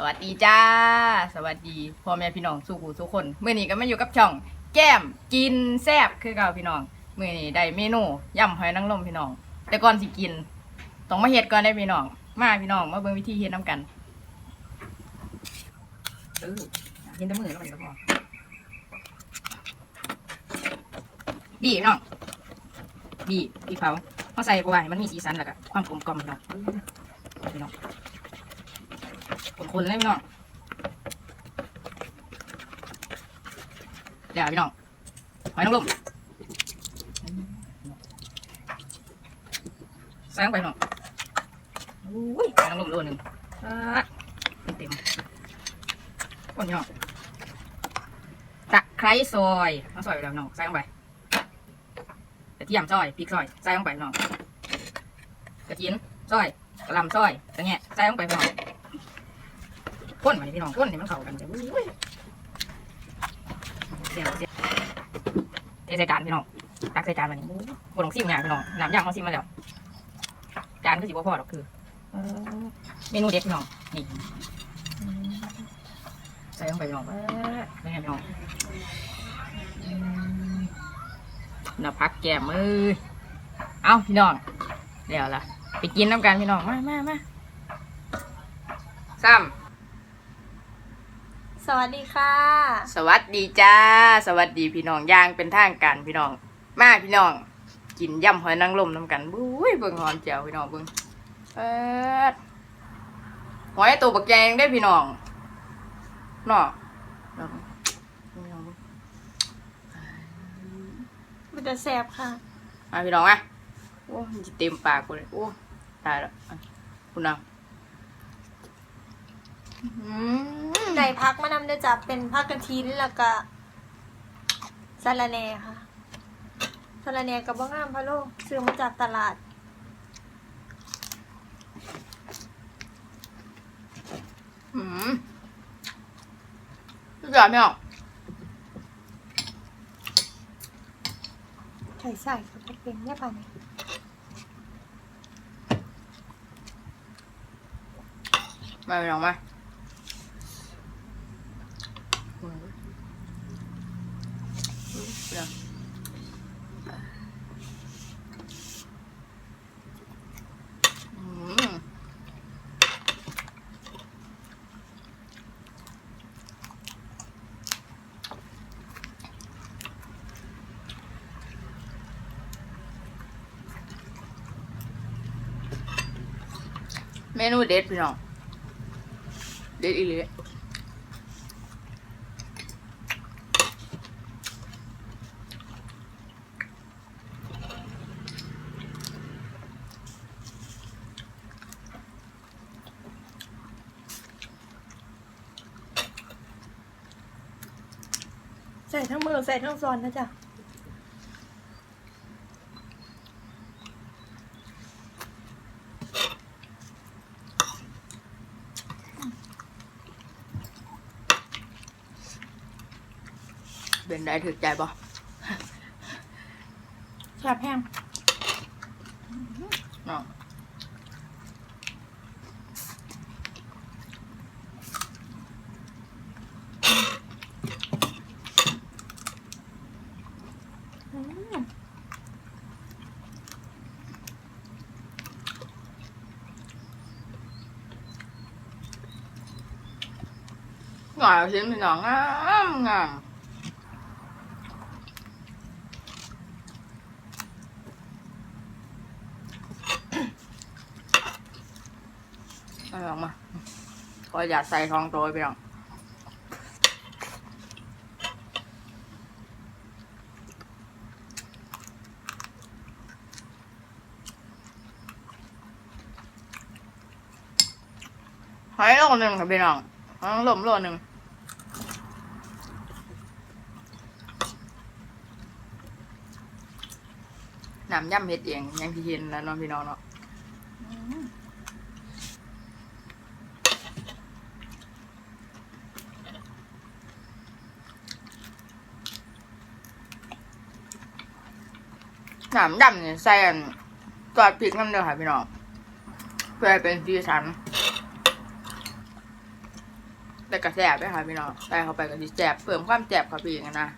สวัสดีจ้า สวัสดีพ่อแม่พี่น้องสู่หูทุกคนเมื่อนี้ก็มาอยู่กับช่อง แก้มกินแซบคือเก่าพี่น้องเมื่อนี้ได้เมนูยำหอยนางรมพี่น้อง แต่ก่อนสิกินต้องมาเฮ็ดก่อนได้พี่น้อง มาพี่น้องมาเบิ่งวิธีเฮ็ดน้ำกันเออกินแต่มือแล้วมันก็พอบีพี่น้องบีบีเผาเขาใส่บัวให้มันมีสีสันแล้วก็ความกลมกล่อมพี่น้องพี่น้อง คนเลยพี่น้องเดี๋ยวพี่น้องหอยนางรมใส่ลงไปพี่น้องอุ้ยหอยนางรมโลหนึ่งเต็มๆคนพี่น้องตะไคร้ซอยมาซอยไปแล้วน้องใส่ลงไปกระเทียมซอยพริกซอยใส่ลงไปน้องกระเทียมซอยกระลำซอยกระแงะใส่ลงไปน้อง ข้นไปพี่น้องข้นให้มันเข้ากันเดี๋ยวอุ้ยเดี๋ยวเดี๋ยวเทใส่จานพี่น้องตักใส่จานมานี่บนของซิมเนี่ยพี่น้องน้ำย่างของซิมมาแล้วจานก็สิบ่พอหรอกคือเมนูเด็ดพี่น้องนี่ใส่ลงไปพี่น้องเป็นไงพี่น้องน่าพักแก้มเอ้ยเอาพี่น้องเดี๋ยวล่ะไปกินน้ำกันพี่น้องมามามาซ้ำ สวัสดีค่ะ สวัสดีจ้า สวัสดีพี่น้องย่างเป็นทางการพี่น้อง มาพี่น้อง กินยำหอยนางรมน้ำกันบุ้ยเบิ่งหอมแจ๋วพี่น้องเบิ่งเปิดหอยตัวบักแยงได้พี่น้องเนาะเนาะพี่น้องเบิ่งมันจะแสบค่ะมาพี่น้องอะโอ้มันจะเต็มปากกูเลยโอ้ตายแล้วอะคุณน้องอืม ในพักมานำได้จับเป็นพักกระทินแล้วก็สาระแหน่ค่ะสาระแหน่กับบ้างามพะโลซื้อมาจากตลาด อืมพี่จ๋าพี่น้องใส่ใส่กับเป็นเนี่ยป่ะเนี่ยมาพี่น้องมาเดี๋ยวอืม เมนูเด็ดพี่น้อง เด็ดอีหลีใส่ทั้งมือใส่ทั้งซอนนะจ๊ะ ได้ถึกใจปะแสบแห้งน้องอืมหน่อยชิ้นพี่น้องงามงาม เอาลองมาก็อยากใส่ทองโตไปน้องหอยโลหนึ่งครับพี่น้องหอยนางรมโลหนึ่งน้ำย่ำเฮ็ดเองยังที่เห็นแล้วน้องพี่น้องเนาะ หนามดำเนี่ยใส่อันกอดพริกน้ำเดียวค่ะพี่น้องเพื่อเป็นสีสันแต่กระแสบด้วยค่ะพี่น้องใส่เข้าไปกับที่แสบเพิ่มความแสบค่ะพี่กันนะ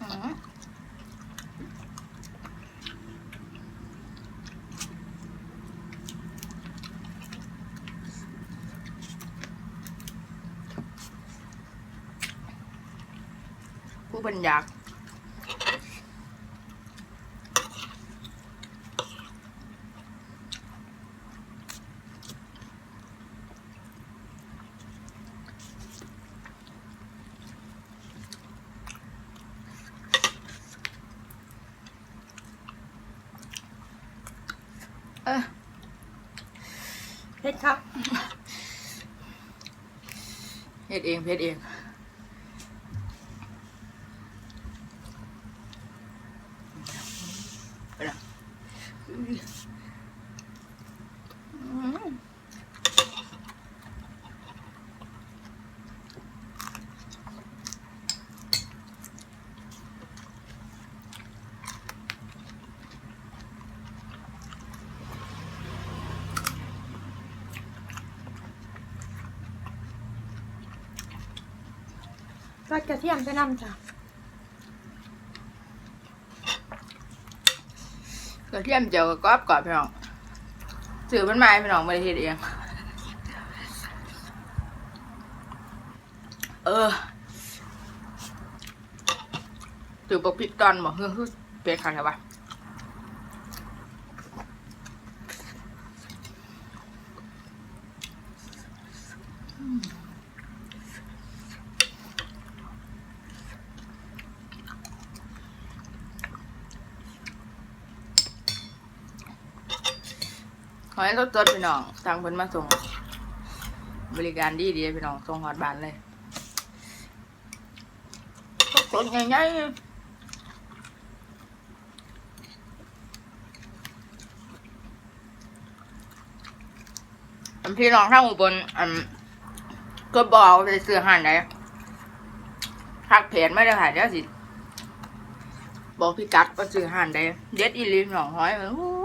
อืม ผู้บรรยากเออเผ็ดครับเฮ็ดเองเฮ็ดเองไปละอืม ราดกระเทียมไปนำจ้ะกระเทียมเจียวกับกรอบกรอบพี่น้องสื่อมันมาพี่น้องไม่ได้เฮ็ดเอง เออถือปกปิดตอนบอกเฮ้ยเฮ้ยเป็ดขาดใช่ปะ ขอให้รถจดพี่น้องทางเพิ่นมาส่ง บริการดีดีพี่น้องส่งฮอดบานเลยสดง่ายๆพี่น้องทั้งอุบลอันก็บอกไปซื้อหารไหนทักเพจไม่ได้ค่ะเดี๋ยวสิ บอกพี่กัดว่าซื้ออาหารใดเด็ดอีลีพี่น้องห้อยโอ้ย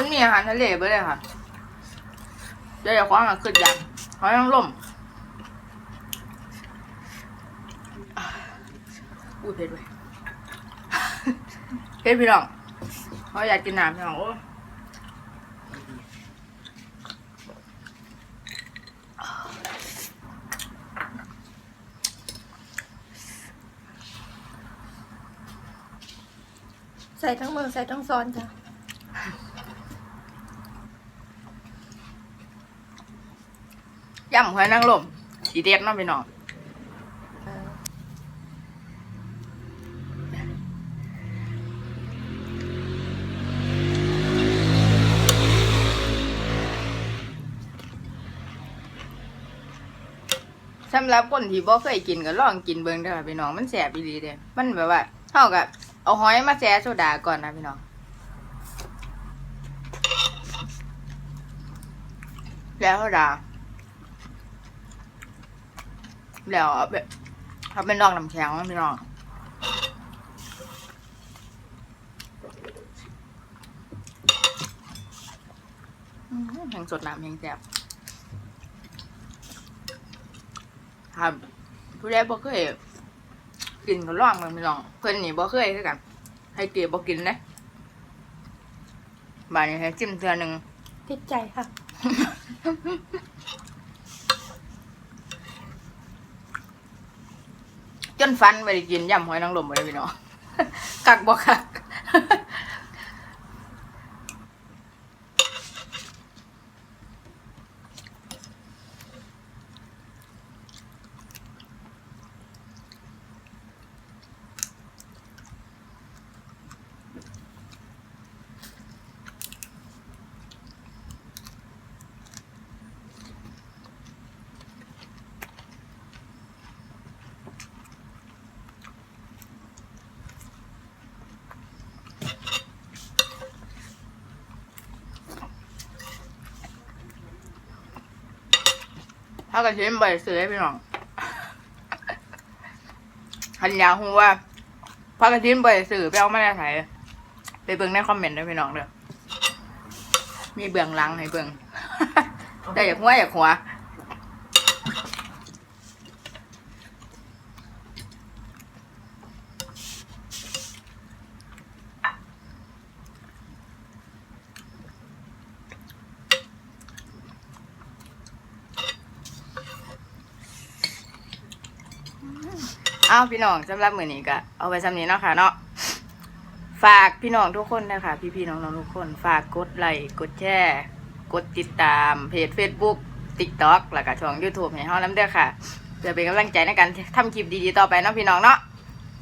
มันมีอาหารทะเลไปเลยค่ะเดี๋ยวคว้างอะขึ้นยันหอยนางรมอู้เผ็ดเว้ยเผ็ดพี่น้องเขาอยากกินน้ำพี่น้องโอ้ใส่ทั้งมือใส่ทั้งซ้อนจ้ะ ยำหอยนางรมสีเด็ดเนาะพี่น้องสำหรับคนที่บ่เคยกินก็ลองกินเบิ่งเด้อพี่น้องมันแสบอีเด้มันแบบว่าเท่ากับเอาหอยมาแช่โซดาก่อนนะพี่น้องแล้วโซดา แล้วเอาเป็นดองน้ำแข็งนะพี่น้องแห่งสดน้ำแห่งแซ่บครับผู้ใดบ่เคยกินก็ลองมันพี่น้อง เพิ่อนนี่บ่เคยคือกัน ให้เกียบ่กินนะบาดนี้ให้จิ้มเทือหนึ่งติดใจค่ะ จนฟันไปกินยำหอยนางรมไปเลยพี่น้องกักบ่กัก เอากระเทียมใบสื่อให้พี่น้องหันอยากรู้ว่าพักกระเทียมใบสื่อไปเอามาได้ไสไปเบิ่งในคอมเมนต์ด้วยพี่น้องเด้อมีเบื้องหลังให้เบิ่งแต่อยากหัวอยากหัว อ้าวพี่น้องสำหรับมื้อนี้ก็เอาไว้สำนี้เนาะค่ะเนาะฝากพี่น้องทุกคนนะคะ พี่ๆน้องๆทุกคน ฝากกดไลค์กดแชร์กดติดตามเพจ Facebook TikTok แล้วก็ช่อง YouTube ให้เฮานำเด้อค่ะเพื่อเป็นกำลังใจในการทำคลิปดีๆต่อไปเนาะพี่น้องเนาะ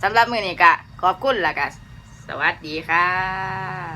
สำหรับมื้อนี้ก็ขอบคุณแล้วก็สวัสดีค่ะ